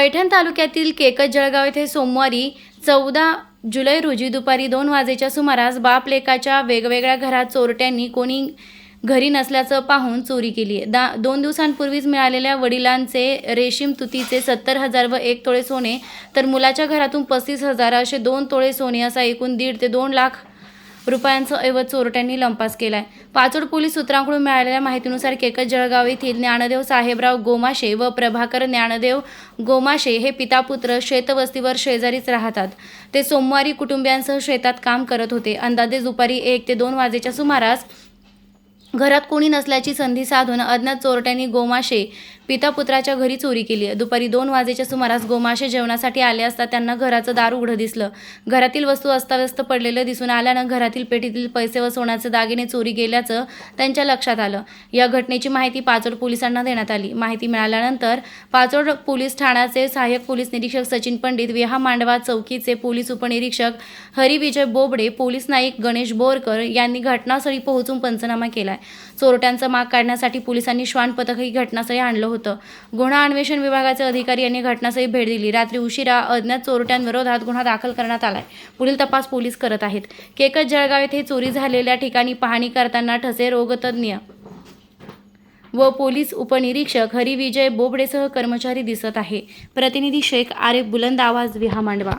पैठण तालुक्यातील केकत जळगाव येथे सोमवारी चौदा जुलै रोजी दुपारी दोन वाजेच्या सुमारास बाप लेकाच्या वेगवेगळ्या घरात चोरट्यांनी कोणी घरी नसल्याचं पाहून चोरी केली आहे. दा दोन दिवसांपूर्वीच मिळालेल्या वडिलांचे रेशीम तुतीचे सत्तर हजार व एक तोळे सोने तर मुलाच्या घरातून पस्तीस हजार असे दोन तोळे सोने असा एकूण दीड ते दोन लाख रुपयांचं ऐवज चोरट्यांनी लंपास केलाय. पाचोड पोलीस सूत्रांकडून मिळालेल्या माहितीनुसार केकत जळगाव येथील ज्ञानदेव साहेबराव गोमाशे व प्रभाकर ज्ञानदेव गोमाशे हे पितापुत्र शेतवस्तीवर शेजारीच राहतात. ते सोमवारी कुटुंबियांसह शेतात काम करत होते. अंदाजे दुपारी एक ते दोन वाजेच्या सुमारास घरात कोणी नसल्याची संधी साधून अज्ञात चोरट्यांनी गोमाशे पितापुत्राच्या घरी चोरी केली दुपारी दोन वाजेच्या सुमारास गोमाशे जेवणासाठी आले असता त्यांना घराचं दार उघडं दिसलं. घरातील वस्तू अस्ताव्यस्त पडलेलं दिसून आल्यानं घरातील पेटीतील पैसे व सोन्याचे दागिने चोरी गेल्याचं त्यांच्या लक्षात आलं. या घटनेची माहिती पाचोड पोलिसांना देण्यात आली. माहिती मिळाल्यानंतर पाचोड पोलीस ठाण्याचे सहाय्यक पोलीस निरीक्षक सचिन पंडित विहा मांडवा चौकीचे पोलीस उपनिरीक्षक हरिविजय बोबडे पोलीस नाईक गणेश बोरकर यांनी घटनास्थळी पोहोचून पंचनामा केलाय. चोरट्यांचा माग काढण्यासाठी पोलिसांनी श्वान पथकही घटनास्थळी आणलं होतं. गुन्हा अन्वेषण विभागाचे अधिकारी यांनी घटनास्थळी भेट दिली. रात्री उशिरा अज्ञात चोरट्यांविरोधात गुन्हा दाखल करण्यात आलाय. पुढील तपास पोलीस करत आहेत. केकत जळगाव येथे चोरी झालेल्या ठिकाणी पाहणी करताना ठसे रोगतज्ञ व पोलीस उपनिरीक्षक हरिविजय बोबडेसह कर्मचारी दिसत आहे. प्रतिनिधी शेख आरे बुलंद आवाज विहा मांडवा